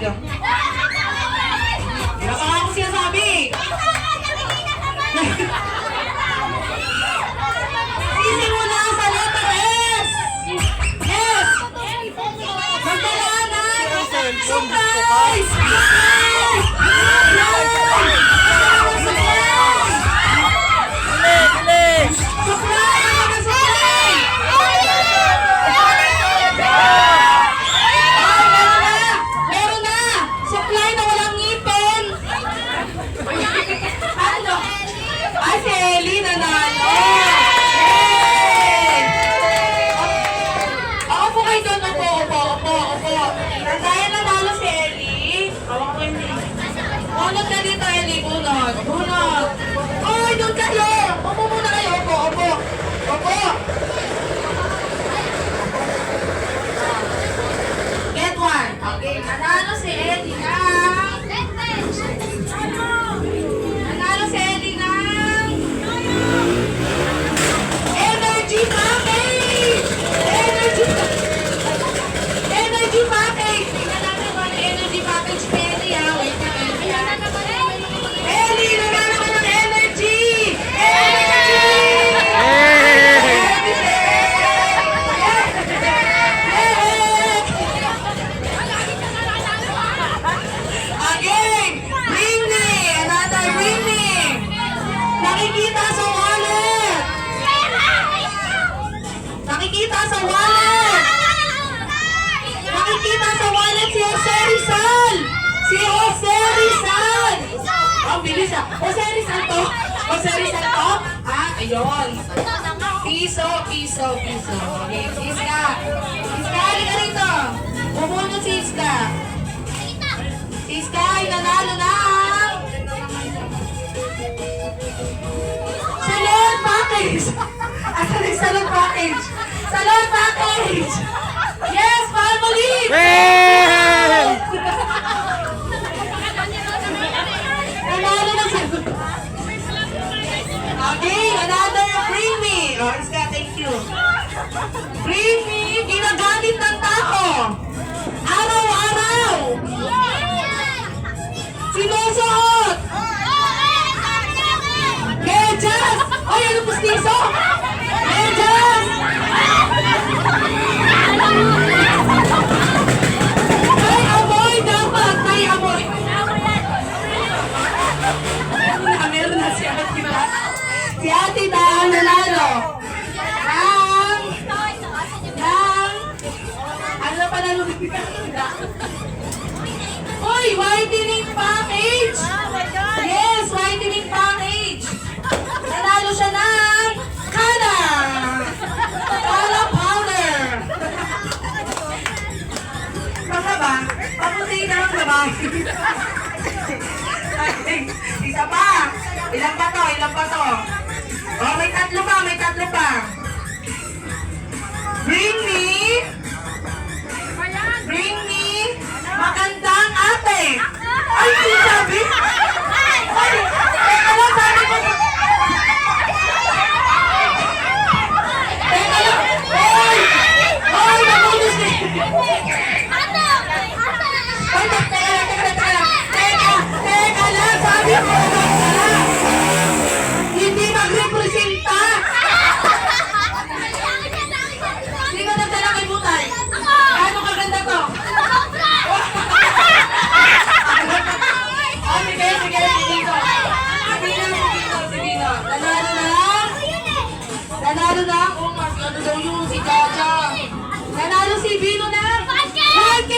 Wala pa nga ako sinasabi. Bunot. Bunot. Oy, doon kayo! Opo muna kayo. Opo, opo. Opo. Get one. Okay, nanalo si Ellie Ah! Jose Rizal to? Jose Rizal to? Ah, ayun. Piso, piso, piso. Okay, si Iska. Iska, halika rito. Bumunod si Iska. Si Iska ay nanalo ng... Salon package! Asan yung salon package? Salon package! Yes, Palmolive! Nanalo Okay, another me. Oh, Iska, thank you. Me, ginagamit ng tao. Araw-araw. Sinusuot. Medyas! Ay, ano pustiso? Ano pa nalo? Uy, whitening package! Yes, whitening package! Nanalo siya ng Nanalo na? Oh, mas ano daw yung si Jaja. Nanalo si Bino na? 1K! 1K!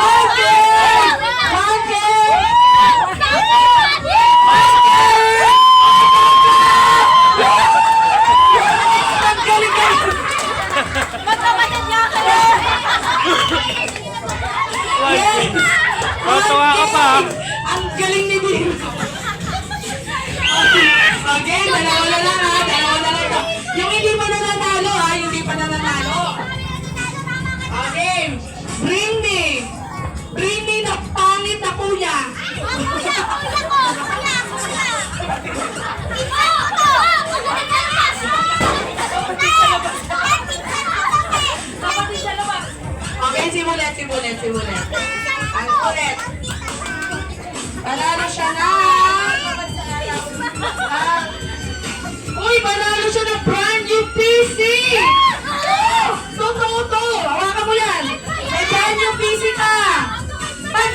1K! 1K! Ang galing-galing! Yes! Matuwa ka pa, ah. Ang galing ni Bino. Okay, dalawa na na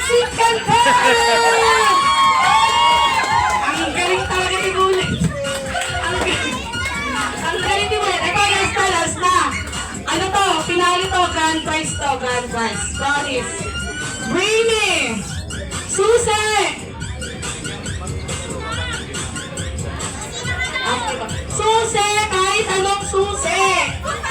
Pansikan ka! Ang galing talaga ni Ulit. Ang galing. Ang galing ni Ulit. Ikaw, last na, last na. Ano to? Pinali to. Grand prize to. Grand prize. Promise. Brainy! Ba? Susi! Kahit anong! Susi!